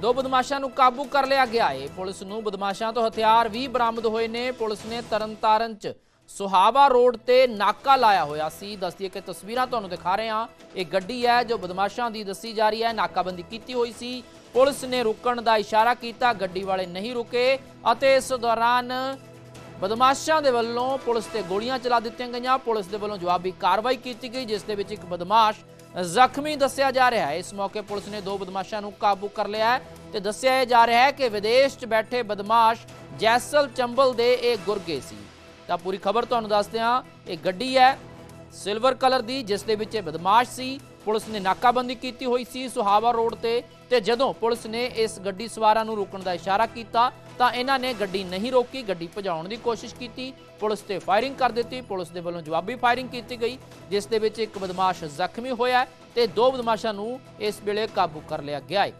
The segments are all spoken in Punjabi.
ਦੋ ਬਦਮਾਸ਼ਾਂ ਨੂੰ ਕਾਬੂ ਕਰ ਲਿਆ ਗਿਆ। ਏ ਪੁਲਿਸ ਨੂੰ ਬਦਮਾਸ਼ਾਂ ਤੋਂ ਹਥਿਆਰ ਵੀ ਬਰਾਮਦ ਹੋਏ ਨੇ। ਪੁਲਿਸ ਨੇ ਤਰਨਤਾਰਨ 'ਚ ਸੁਹਾਵਾ ਰੋਡ ਤੇ ਨਾਕਾ ਲਾਇਆ ਹੋਇਆ ਸੀ। ਦੱਸਦੀਏ ਕਿ ਤਸਵੀਰਾਂ ਤੁਹਾਨੂੰ ਦਿਖਾ ਰਹੇ ਹਾਂ। ਇਹ ਗੱਡੀ ਹੈ ਜੋ ਬਦਮਾਸ਼ਾਂ ਦੀ ਦੱਸੀ ਜਾ ਰਹੀ ਹੈ। ਨਾਕਾਬੰਦੀ ਕੀਤੀ ਹੋਈ ਸੀ। ਪੁਲਿਸ ਨੇ ਰੁਕਣ ਦਾ ਇਸ਼ਾਰਾ ਕੀਤਾ। ਗੱਡੀ ਵਾਲੇ ਨਹੀਂ ਰੁਕੇ ਅਤੇ ਇਸ ਦੌਰਾਨ ਬਦਮਾਸ਼ਾਂ ਦੇ ਵੱਲੋਂ ਪੁਲਿਸ ਤੇ ਗੋਲੀਆਂ ਚਲਾ ਦਿੱਤੀਆਂ ਗਈਆਂ। ਪੁਲਿਸ ਦੇ ਵੱਲੋਂ ਜਵਾਬੀ ਕਾਰਵਾਈ ਕੀਤੀ ਗਈ, ਜਿਸ ਦੇ ਵਿੱਚ ਇੱਕ ਬਦਮਾਸ਼ ਜ਼ਖਮੀ ਦੱਸਿਆ ਜਾ ਰਿਹਾ ਹੈ। ਇਸ ਮੌਕੇ ਪੁਲਿਸ ਨੇ ਦੋ ਬਦਮਾਸ਼ਾਂ ਨੂੰ ਕਾਬੂ ਕਰ ਲਿਆ ਹੈ ਤੇ ਦੱਸਿਆ ਇਹ ਜਾ ਰਿਹਾ ਹੈ ਕਿ ਵਿਦੇਸ਼ 'ਚ ਬੈਠੇ ਬਦਮਾਸ਼ ਜੈਸਲ ਚੰਬਲ ਦੇ ਇਹ ਗੁਰਗੇ ਸੀ। ਤਾਂ ਪੂਰੀ ਖਬਰ ਤੁਹਾਨੂੰ ਦੱਸਦੇ ਹਾਂ, ਇਹ ਗੱਡੀ ਹੈ ਸਿਲਵਰ ਕਲਰ ਦੀ, ਜਿਸ ਦੇ ਵਿੱਚ ਇਹ ਬਦਮਾਸ਼ ਸੀ। ਪੁਲਿਸ ਨੇ ਨਾਕਾਬੰਦੀ ਕੀਤੀ ਹੋਈ ਸੀ ਸੁਹਾਵਾ ਰੋਡ ਤੇ ਤੇ ਜਦੋਂ ਪੁਲਿਸ ਨੇ ਇਸ ਗੱਡੀ ਸਵਾਰਾਂ ਨੂੰ ਰੋਕਣ ਦਾ ਇਸ਼ਾਰਾ ਕੀਤਾ ਤਾਂ ਇਹਨਾਂ ਨੇ ਗੱਡੀ ਨਹੀਂ ਰੋਕੀ, ਗੱਡੀ ਭਜਾਉਣ ਦੀ ਕੋਸ਼ਿਸ਼ ਕੀਤੀ, ਪੁਲਿਸ ਤੇ ਫਾਇਰਿੰਗ ਕਰ ਦਿੱਤੀ, ਪੁਲਿਸ ਦੇ ਵੱਲੋਂ ਜਵਾਬੀ ਫਾਇਰਿੰਗ ਕੀਤੀ ਗਈ, ਜਿਸ ਦੇ ਵਿੱਚ ਇੱਕ ਬਦਮਾਸ਼ ਜ਼ਖਮੀ ਹੋਇਆ ਤੇ ਦੋ ਬਦਮਾਸ਼ਾਂ ਨੂੰ ਇਸ ਵੇਲੇ ਕਾਬੂ ਕਰ ਲਿਆ ਗਿਆ ਹੈ।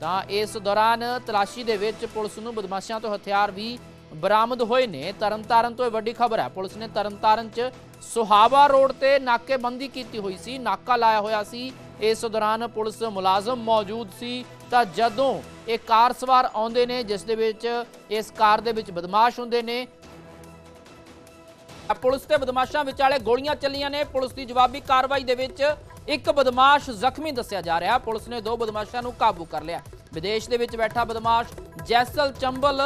ਤਾਂ ਇਸ ਦੌਰਾਨ ਤਲਾਸ਼ੀ ਦੇ ਵਿੱਚ ਪੁਲਿਸ ਨੂੰ ਬਦਮਾਸ਼ਾਂ ਤੋਂ ਹਥਿਆਰ ਵੀ ਬਰਾਮਦ ਹੋਏ ਨੇ। ਤਰਨਤਾਰਨ ਤੋਂ ਇਹ ਵੱਡੀ ਖਬਰ ਹੈ। ਪੁਲਿਸ ਨੇ ਤਰਨਤਾਰਨ 'ਚ ਸੁਹਾਵਾ ਰੋਡ ਤੇ ਨਾਕੇਬੰਦੀ ਕੀਤੀ ਹੋਈ ਸੀ, ਨਾਕਾ ਲਾਇਆ ਹੋਇਆ ਸੀ। ਇਸ ਦੌਰਾਨ ਪੁਲਿਸ ਮੁਲਾਜ਼ਮ ਮੌਜੂਦ ਸੀ। ਤਾਂ ਜਦੋਂ ਇਹ ਕਾਰ ਸਵਾਰ ਆਉਂਦੇ ਨੇ, ਜਿਸ ਦੇ ਵਿੱਚ ਇਸ ਕਾਰ ਦੇ ਵਿੱਚ ਬਦਮਾਸ਼ ਹੁੰਦੇ ਨੇ ਪੁਲਿਸ ਤੇ ਬਦਮਾਸ਼ਾਂ ਵਿਚਾਲੇ ਗੋਲੀਆਂ ਚੱਲੀਆਂ ਨੇ। ਪੁਲਿਸ ਦੀ ਜਵਾਬੀ ਕਾਰਵਾਈ ਦੇ ਵਿੱਚ ਇੱਕ ਬਦਮਾਸ਼ ਜ਼ਖਮੀ ਦੱਸਿਆ ਜਾ ਰਿਹਾ। ਪੁਲਿਸ ਨੇ ਦੋ ਬਦਮਾਸ਼ਾਂ ਨੂੰ ਕਾਬੂ ਕਰ ਲਿਆ। ਵਿਦੇਸ਼ ਦੇ ਵਿੱਚ ਬੈਠਾ ਬਦਮਾਸ਼ ਜੈਸਲ ਚੰਬਲ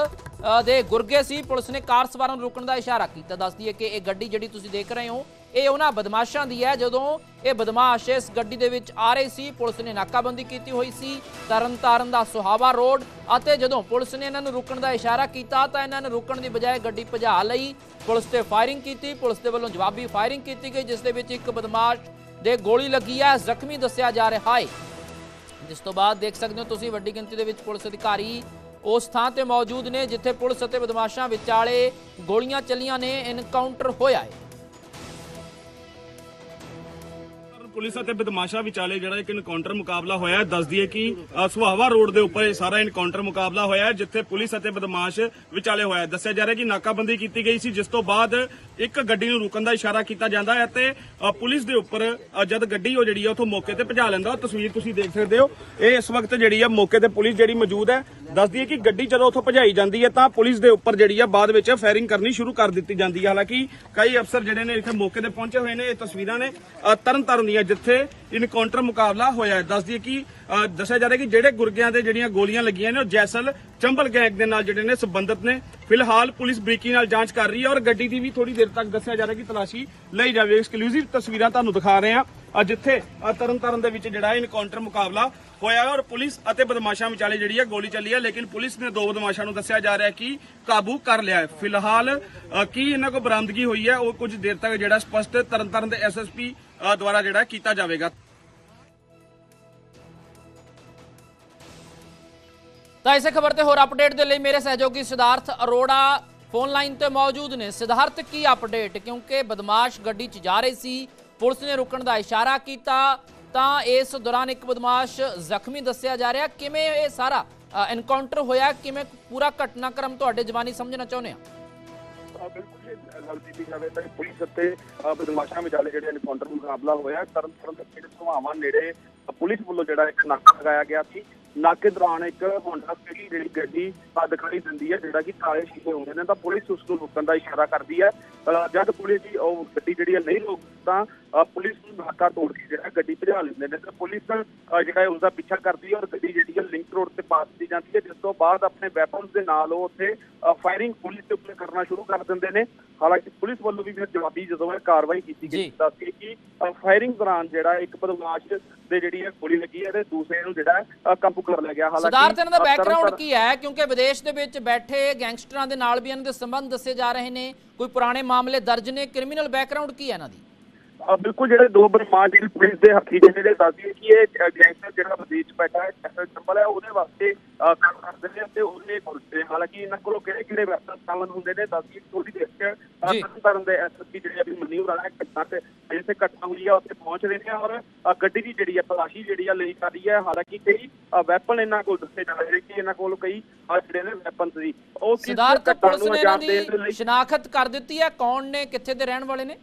ਦੇ ਗੁਰਗੇ ਸੀ, ਪੁਲਿਸ ਨੇ ਕਾਰ ਸਵਾਰਾਂ ਨੂੰ ਰੁਕਣ ਦਾ ਇਸ਼ਾਰਾ ਕੀਤਾ। ਦੱਸਦੀ ਹੈ ਕਿ ਇਹ ਗੱਡੀ ਜਿਹੜੀ ਤੁਸੀਂ ਦੇਖ ਰਹੇ ਹੋ, ਇਹ ਉਹਨਾਂ ਬਦਮਾਸ਼ਾਂ ਦੀ ਹੈ। ਜਦੋਂ ਇਹ ਬਦਮਾਸ਼ ਇਸ ਗੱਡੀ ਦੇ ਵਿੱਚ ਆ ਰਹੇ ਸੀ, ਪੁਲਿਸ ਨੇ ਨਾਕਾਬੰਦੀ ਕੀਤੀ ਹੋਈ ਸੀ। ਤਰਨਤਾਰਨ ਦਾ ਸੁਹਾਵਾ ਰੋਡ ਅਤੇ ਜਦੋਂ ਪੁਲਿਸ ਨੇ ਇਹਨਾਂ ਨੂੰ ਰੁਕਣ ਦਾ ਇਸ਼ਾਰਾ ਕੀਤਾ, ਤਾਂ ਇਹਨਾਂ ਨੇ ਰੁਕਣ ਦੀ ਬਜਾਏ ਗੱਡੀ ਭਜਾ ਲਈ। ਪੁਲਿਸ ਤੇ ਫਾਇਰਿੰਗ ਕੀਤੀ, ਪੁਲਿਸ ਦੇ ਵੱਲੋਂ ਜਵਾਬੀ ਫਾਇਰਿੰਗ ਕੀਤੀ ਗਈ, ਜਿਸ ਦੇ ਵਿੱਚ ਇੱਕ ਬਦਮਾਸ਼ ਦੇ ਗੋਲੀ ਲੱਗੀ ਹੈ। ਜ਼ਖਮੀ ਦੱਸਿਆ ਜਾ ਰਿਹਾ ਹੈ। ਜਿਸ ਤੋਂ ਬਾਅਦ ਦੇਖ ਸਕਦੇ ਹੋ ਤੁਸੀਂ ਵੱਡੀ ਗਿਣਤੀ ਦੇ ਵਿੱਚ ਪੁਲਿਸ ਅਧਿਕਾਰੀ ਉਸ ਥਾਂ ਤੇ ਮੌਜੂਦ ਨੇ ਜਿੱਥੇ ਪੁਲਿਸ ਅਤੇ ਬਦਮਾਸ਼ਾਂ ਵਿਚਾਲੇ ਗੋਲੀਆਂ ਚੱਲੀਆਂ ਨੇ ਐਨਕਾਊਂਟਰ ਹੋਇਆ ਹੈ ਪੁਲਿਸ ਅਤੇ ਬਦਮਾਸ਼ਾਂ ਵਿਚਾਲੇ ਜਿਹੜਾ ਇੱਕ ਐਨਕਾਊਂਟਰ ਮੁਕਾਬਲਾ ਹੋਇਆ ਹੈ ਦੱਸ ਦਈਏ ਕਿ ਸੁਹਾਵਾ ਰੋਡ ਦੇ ਉੱਪਰ ਇਹ ਸਾਰਾ ਐਨਕਾਊਂਟਰ ਮੁਕਾਬਲਾ ਹੋਇਆ ਹੈ, ਜਿੱਥੇ ਪੁਲਿਸ ਅਤੇ ਬਦਮਾਸ਼ ਵਿਚਾਲੇ ਹੋਇਆ ਹੈ। ਦੱਸਿਆ ਜਾ ਰਿਹਾ ਕਿ ਨਾਕਾਬੰਦੀ ਕੀਤੀ ਗਈ ਸੀ, ਜਿਸ ਤੋਂ ਬਾਅਦ ਇੱਕ ਗੱਡੀ ਨੂੰ ਰੁਕਣ ਦਾ ਇਸ਼ਾਰਾ ਕੀਤਾ ਜਾਂਦਾ ਹੈ ਤੇ ਪੁਲਿਸ ਦੇ ਉੱਪਰ ਜਦ ਗੱਡੀ ਉਹ ਜਿਹੜੀ ਹੈ, ਉਥੋਂ ਮੌਕੇ ਤੇ ਭਜਾ ਲੈਂਦਾ ਤਸਵੀਰ ਤੁਸੀਂ ਦੇਖ ਸਕਦੇ ਹੋ ਇਹ ਇਸ ਵਕਤ ਜਿਹੜੀ ਹੈ, ਮੌਕੇ ਤੇ ਪੁਲਿਸ ਜਿਹੜੀ ਮੌਜੂਦ ਹੈ ਦੱਸ ਦਈਏ ਕਿ ਗੱਡੀ ਜਦੋਂ ਉੱਥੋਂ ਭਜਾਈ ਜਾਂਦੀ ਹੈ ਤਾਂ ਪੁਲਿਸ ਦੇ ਉੱਪਰ ਜਿਹੜੀ ਹੈ ਬਾਅਦ ਵਿੱਚ ਫਾਇਰਿੰਗ ਕਰਨੀ ਸ਼ੁਰੂ ਕਰ ਦਿੱਤੀ ਜਾਂਦੀ ਹੈ। ਹਾਲਾਂਕਿ ਕਈ ਅਫਸਰ ਜਿਹੜੇ ਨੇ ਇੱਥੇ ਮੌਕੇ ਤੇ ਪਹੁੰਚੇ ਹੋਏ ਨੇ ਇਹ ਤਸਵੀਰਾਂ ਨੇ ਅ, ਤਰਨ ਤਾਰਨ ਦੀਆਂ ਜਿੱਥੇ ਇਨਕਾਊਂਟਰ ਮੁਕਾਬਲਾ ਹੋਇਆ ਹੈ। ਦੱਸਦੀ ਹੈ ਕਿ ਦੱਸਿਆ ਜਾ ਰਿਹਾ ਕਿ ਜਿਹੜੇ ਗੁਰਗਿਆਂ ਦੇ ਜਿਹੜੀਆਂ ਗੋਲੀਆਂ ਲੱਗੀਆਂ ਨੇ ਉਹ ਜੈਸਲ ਚੰਬਲ ਗੈਂਗ ਦੇ ਨਾਲ ਜਿਹੜੇ ਨੇ ਸੰਬੰਧਿਤ ਨੇ। ਫਿਲਹਾਲ ਪੁਲਿਸ ਬਰੀਕੀ ਨਾਲ ਜਾਂਚ ਕਰ ਰਹੀ ਹੈ ਔਰ ਗੱਡੀ ਦੀ ਵੀ ਥੋੜੀ ਦੇਰ ਤੱਕ ਦੱਸਿਆ ਜਾ ਰਿਹਾ ਕਿ ਤਲਾਸ਼ੀ ਲਈ ਜਾਵੇ। ਐਕਸਕਲੂਸਿਵ ਤਸਵੀਰਾਂ ਤੁਹਾਨੂੰ ਦਿਖਾ ਰਹੇ ਹਾਂ। ਅ, ਜਿੱਥੇ ਅ, ਤਰਨ ਦੇ ਵਿੱਚ ਜਿਹੜਾ ਇਨਕਾਊਂਟਰ ਮੁਕਾਬਲਾ ਹੋਇਆ ਔਰ ਪੁਲਿਸ ਅਤੇ ਬਦਮਾਸ਼ਾਂ ਵਿਚਾਲੇ ਜਿਹੜੀ ਹੈ ਗੋਲੀ ਚੱਲੀ ਹੈ ਲੇਕਿਨ ਪੁਲਿਸ ਨੇ ਦੋ ਬਦਮਾਸ਼ਾਂ ਨੂੰ ਦੱਸਿਆ ਜਾ ਰਿਹਾ ਕਿ ਕਾਬੂ ਕਰ ਲਿਆ ਹੈ। ਫਿਲਹਾਲ ਕੀ ਇਹਨਾਂ ਕੋਲ ਬਰਾਮਦਗੀ ਹੋਈ ਹੈ ਉਹ ਕੁਝ ਦੇਰ ਤੱਕ ਜਿਹੜਾ ਸਪਸ਼ਟ ਤਰਨ ਦੇ ਐਸਐਸਪੀ ਦੁਆਰਾ ਜਿਹੜਾ ਕੀਤਾ ਜਾਵੇਗਾ। ਤਾਂ ਇਸੇ ਖਬਰ ਤੇ ਹੋਰ ਅਪਡੇਟ ਦੇ ਲਈ ਮੇਰੇ ਸਹਿਯੋਗੀ ਸਿਧਾਰਥ ਅਰੋੜਾ ਫੋਨ ਲਾਈਨ ਤੇ ਮੌਜੂਦ ਨੇ। ਸਿਧਾਰਥ ਕੀ ਅਪਡੇਟ ਕਿਉਂਕਿ ਬਦਮਾਸ਼ ਗੱਡੀ 'ਚ ਜਾ ਰਹੇ ਸੀ ਪੁਲਿਸ ਨੇ ਰੁਕਣ ਦਾ ਇਸ਼ਾਰਾ ਕੀਤਾ ਤਾਂ ਇਸ ਦੌਰਾਨ ਇੱਕ ਬਦਮਾਸ਼ ਜ਼ਖਮੀ ਦੱਸਿਆ ਜਾ ਰਿਹਾ। ਕਿਵੇਂ ਇਹ ਸਾਰਾ ਐਨਕਾਊਂਟਰ ਹੋਇਆ? ਕਿਵੇਂ ਪੂਰਾ ਘਟਨਾਕ੍ਰਮ ਤੁਹਾਡੇ ਜਵਾਨੀ ਸਮਝਣਾ ਚਾਹੁੰਦੇ ਆ ਬਿਲਕੁਲ ਜੀ ਗੱਲ ਜਾਵੇ ਤਾਂ ਪੁਲਿਸ ਅਤੇ ਬਦਮਾਸ਼ਾਂ ਵਿਚਾਲੇ ਜਿਹੜੇ ਐਨਕਾਊਂਟਰ ਮੁਕਾਬਲਾ ਹੋਇਆ ਤਰਨ ਤਾਰਨ ਦੇ ਪਿੰਡ ਸੁਹਾਵਾਂ ਨੇੜੇ ਪੁਲਿਸ ਵੱਲੋਂ ਜਿਹੜਾ ਇੱਕ ਨਾਕਾ ਲਗਾਇਆ ਗਿਆ ਸੀ। ਨਾਕੇ ਦੌਰਾਨ ਇੱਕ ਹੋਂਡਾ ਸਿਟੀ ਜਿਹੜੀ ਗੱਡੀ ਅ, ਦਿਖਾਈ ਦਿੰਦੀ ਹੈ ਜਿਹੜਾ ਕਿ ਕਾਲੇ ਸ਼ੀਸ਼ੇ ਹੁੰਦੇ ਨੇ ਤਾਂ ਪੁਲਿਸ ਉਸ ਨੂੰ ਰੋਕਣ ਦਾ ਇਸ਼ਾਰਾ ਕਰਦੀ ਹੈ। ਅ, ਜਦ ਪੁਲਿਸ ਦੀ ਉਹ ਗੱਡੀ ਜਿਹੜੀ ਹੈ ਨਹੀਂ ਰੋਕ ਤਾਂ ਪੁਲਿਸ ਨੂੰ ਨਾਕਾ ਤੋੜ ਕੇ ਜਿਹੜਾ ਗੱਡੀ ਭਜਾ ਲੈਂਦੇ ਨੇ ਤਾਂ ਪੁਲਿਸ ਜਿਹੜਾ ਉਸ ਦਾ ਪਿੱਛਾ ਕਰਦੀ ਹੈ ਔਰ ਗੱਡੀ ਜਿਹੜੀ ਹੈ ਲਿੰਕ ਰੋਡ ਤੇ ਪਾਸ ਦੀ ਜਾਂਦੀ ਹੈ ਜਿਸ ਤੋਂ ਬਾਅਦ ਆਪਣੇ ਵੈਪਨਸ ਦੇ ਨਾਲ ਉਹ ਉੱਥੇ ਫਾਇਰਿੰਗ ਪੁਲਿਸ ਦੇ ਉੱਤੇ ਕਰਨਾ ਸ਼ੁਰੂ ਕਰ ਦਿੰਦੇ ਨੇ। ਹਾਲਾਂਕਿ ਪੁਲਿਸ ਵੱਲੋਂ ਵੀ ਫਿਰ ਜਵਾਬੀ ਜਦੋਂ ਹੈ ਕਾਰਵਾਈ ਕੀਤੀ। ਗਈ ਦੱਸੀ ਕਿ ਫਾਇਰਿੰਗ ਦੌਰਾਨ ਜਿਹੜਾ ਇੱਕ ਬਦਮਾਸ਼ ਦੇ ਜਿਹੜੀ ਹੈ ਗੋਲੀ ਲੱਗੀ ਹੈ ਤੇ ਦੂਸਰੇ ਨੂੰ ਜਿਹੜਾ ਕਾਬੂ ਕਰ ਲਿਆ ਗਿਆ। ਸਿਧਾਰਥ ਇਹਨਾਂ ਦਾ ਅ, ਬੈਕਗ੍ਰਾਉਂਡ ਕੀ ਹੈ? ਕਿਉਂਕਿ ਵਿਦੇਸ਼ ਦੇ ਵਿੱਚ ਬੈਠੇ ਗੈਂਗਸਟਰਾਂ ਦੇ ਨਾਲ ਵੀ ਇਹਨਾਂ ਦੇ ਸੰਬੰਧ ਦੱਸੇ ਜਾ ਰਹੇ ਨੇ। ਕੋਈ ਪੁਰਾਣੇ ਮਾਮਲੇ ਦਰਜ ਨੇ? ਕ੍ਰਿਮੀਨਲ ਬੈਕਗ੍ਰਾਉਂਡ ਕੀ ਹੈ ਇਹਨਾਂ ਦੀ? ਬਿਲਕੁਲ ਜਿਹੜੇ ਦੋ ਬਦਮਾਸ਼ ਜਿਹੜੀ ਪੁਲਿਸ ਦੇ ਹੱਥੀ ਜਿਹੜੇ ਦੱਸਦੀ ਹੈ ਕਿ ਇਹ ਗੈਂਗਸਟਰ ਜਿਹੜਾ ਵਿਦੇਸ਼ ਬੈਠਾ ਹੈ ਜੈਸਲ ਚੰਬਲ ਹੈ ਉਹਦੇ ਵਾਸਤੇ ਕੰਮ ਕਰਦੇ ਨੇ ਤੇ ਉਹਨੇ ਪੁਲਿਸ ਹਾਲਾਂਕਿ ਇਹਨਾਂ ਕੋਲੋਂ ਕਿਹੜੇ ਕਿਹੜੇ ਵੈਪਨ ਸਾਮਨ ਹੁੰਦੇ ਨੇ ਦੱਸਦੀ ਥੋੜੀ ਦੇਰ ਚ। ਤਰਨਤਾਰਨ ਦੇ ਐਸਐਸਪੀ ਜਿਹੜੇ ਅਭੀ ਮਨੀਵ ਰਾਣਾ ਘਟਨਾ ਤੇ ਜਿੱਥੇ ਘਟਨਾ ਹੋਈ ਹੈ ਉੱਥੇ ਪਹੁੰਚ ਰਹੇ ਨੇ ਔਰ ਗੱਡੀ ਦੀ ਜਿਹੜੀ ਹੈ ਤਲਾਸ਼ੀ ਜਿਹੜੀ ਆ ਲਈ ਜਾ ਰਹੀ ਹੈ ਹਾਲਾਂਕਿ ਕਈ ਵੈਪਨ ਇਹਨਾਂ ਕੋਲ ਦੱਸੇ ਜਾ ਰਹੇ ਕਿ ਇਹਨਾਂ ਕੋਲ ਕਈ ਜਿਹੜੇ ਨੇ ਵੈਪਨ ਸੀ। ਉਹ ਘਟਨਾ ਪੁਲਿਸ ਨੂੰ ਇਹਨਾਂ ਦੇ ਸ਼ਨਾਖਤ ਕਰ ਦਿੱਤੀ ਹੈ ਕੌਣ ਨੇ ਕਿੱਥੇ ਦੇ ਰਹਿਣ ਵਾਲੇ ਨੇ?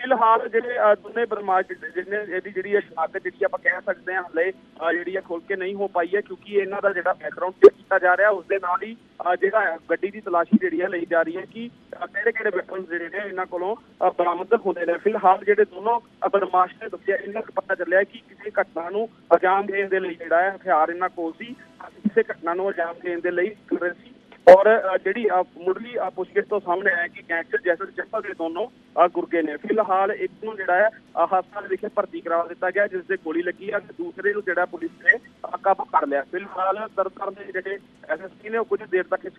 ਫਿਲਹਾਲ ਜਿਹੜੇ ਦੋਨੇ ਬਦਮਾਸ਼ ਜਿਹਨੇ ਇਹਦੀ ਜਿਹੜੀ ਹੈ ਸ਼ਨਾਖਤ ਜਿਹੜੀ ਆਪਾਂ ਕਹਿ ਸਕਦੇ ਹਾਂ ਹਲੇ ਜਿਹੜੀ ਹੈ ਖੁੱਲ ਕੇ ਨਹੀਂ ਹੋ ਪਾਈ ਹੈ, ਕਿਉਂਕਿ ਇਹਨਾਂ ਦਾ ਜਿਹੜਾ ਬੈਕਗ੍ਰਾਉਂਡ ਚੈੱਕ ਕੀਤਾ ਜਾ ਰਿਹਾ ਉਸ ਦੇ ਨਾਲ ਹੀ ਜਿਹੜਾ ਗੱਡੀ ਦੀ ਤਲਾਸ਼ੀ ਜਿਹੜੀ ਹੈ ਲਈ ਜਾ ਰਹੀ ਹੈ ਕਿ ਕਿਹੜੇ ਕਿਹੜੇ ਵੈਪਨ ਜਿਹੜੇ ਨੇ ਇਹਨਾਂ ਕੋਲੋਂ ਬਰਾਮਦ ਹੁੰਦੇ ਨੇ। ਫਿਲਹਾਲ ਜਿਹੜੇ ਦੋਨੋਂ ਬਦਮਾਸ਼ ਨੇ ਦੱਸਿਆ, ਇਹਨਾਂ ਨੂੰ ਪਤਾ ਚੱਲਿਆ ਕਿ ਕਿਸੇ ਘਟਨਾ ਨੂੰ ਅੰਜਾਮ ਦੇਣ ਦੇ ਲਈ ਜਿਹੜਾ ਹੈ, ਹਥਿਆਰ ਇਹਨਾਂ ਕੋਲ ਸੀ ਕਿਸੇ ਘਟਨਾ ਨੂੰ ਅੰਜਾਮ ਦੇਣ ਦੇ ਲਈ ਕਰ ਰਹੇ ਸੀ। ਔਰ ਜਿਹੜੀ ਮੁੱਢਲੀ ਪੁੱਛਗਿੱਛ ਤੋਂ ਸਾਹਮਣੇ ਆਇਆ ਕਿ ਗੈਂਗਸਟਰ ਜੈਸਰ ਚੱਪਲ ਦੇ ਦੋਨੋਂ ਗੁਰਗੇ ਨੇ। ਫਿਲਹਾਲ ਇੱਕ ਨੂੰ ਜਿਹੜਾ ਹੈ ਹਸਪਤਾਲ ਵਿਖੇ ਭਰਤੀ ਕਰਾ ਦਿੱਤਾ ਗਿਆ, ਜਿਸ ਦੇ ਗੋਲੀ ਲੱਗੀ ਹੈ ਤੇ ਦੂਸਰੇ ਨੂੰ ਜਿਹੜਾ ਪੁਲਿਸ ਨੇ ਕਾਬੂ ਕਰ ਲਿਆ। ਫਿਲਹਾਲ ਤਰਨਤਾਰਨ ਦੇ ਜਿਹੜੇ ਐਸਐਸਪੀ ਨੇ ਉਹ ਕੁਝ ਦੇਰ ਤੱਕ ਇਸ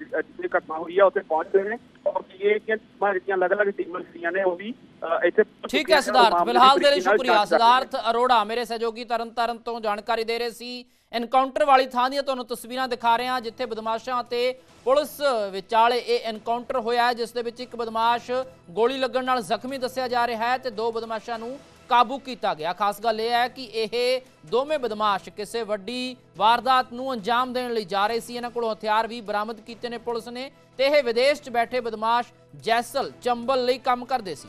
ਜਿੱਥੇ ਘਟਨਾ ਹੋਈ ਹੈ ਉੱਥੇ ਪਹੁੰਚ ਗਏ ਨੇ। ਔਰ ਇਹ ਕਿ ਜਿਹੜੀਆਂ ਅਲੱਗ-ਅਲੱਗ ਟੀਮਾਂ ਜਿਹੜੀਆਂ ਨੇ ਉਹ ਵੀ ਅ, ਇੱਥੇ ਪਹੁੰਚ ਠੀਕ ਹੈ ਸਿਧਾਰਥ ਫਿਲਹਾਲ ਦੇ ਲਈ ਸ਼ੁਕਰੀਆ। ਸਿਧਾਰਥ ਅਰੋੜਾ ਮੇਰੇ ਸਹਿਯੋਗੀ ਤਰਨਤਾਰਨ ਤੋਂ ਜਾਣਕਾਰੀ ਦੇ ਰਹੇ ਸੀ। ਐਨਕਾਊਂਟਰ ਵਾਲੀ ਥਾਂ ਦੀਆਂ ਤੁਹਾਨੂੰ ਤਸਵੀਰਾਂ ਦਿਖਾ ਰਹੇ ਹਾਂ ਜਿੱਥੇ ਬਦਮਾਸ਼ਾਂ ਅਤੇ ਪੁਲਿਸ ਵਿਚਾਲੇ ਇਹ ਐਨਕਾਊਂਟਰ ਹੋਇਆ ਹੈ ਜਿਸ ਦੇ ਵਿੱਚ ਇੱਕ ਬਦਮਾਸ਼ ਗੋਲੀ ਲੱਗਣ ਨਾਲ ਜ਼ਖਮੀ ਦੱਸਿਆ ਜਾ ਰਿਹਾ ਹੈ ਤੇ ਦੋ ਬਦਮਾਸ਼ਾਂ ਨੂੰ ਕਾਬੂ ਕੀਤਾ ਗਿਆ। ਖਾਸ ਗੱਲ ਇਹ ਹੈ ਕਿ ਇਹ ਦੋਵੇਂ ਬਦਮਾਸ਼ ਕਿਸੇ ਵੱਡੀ ਵਾਰਦਾਤ ਨੂੰ ਅੰਜਾਮ ਦੇਣ ਲਈ ਜਾ ਰਹੇ ਸੀ। ਇਹਨਾਂ ਕੋਲੋਂ ਹਥਿਆਰ ਵੀ ਬਰਾਮਦ ਕੀਤੇ ਨੇ ਪੁਲਿਸ ਨੇ। ਤੇ ਇਹ ਵਿਦੇਸ਼ 'ਚ ਬੈਠੇ ਬਦਮਾਸ਼ ਜੈਸਲ ਚੰਬਲ ਲਈ ਕੰਮ ਕਰਦੇ ਸੀ।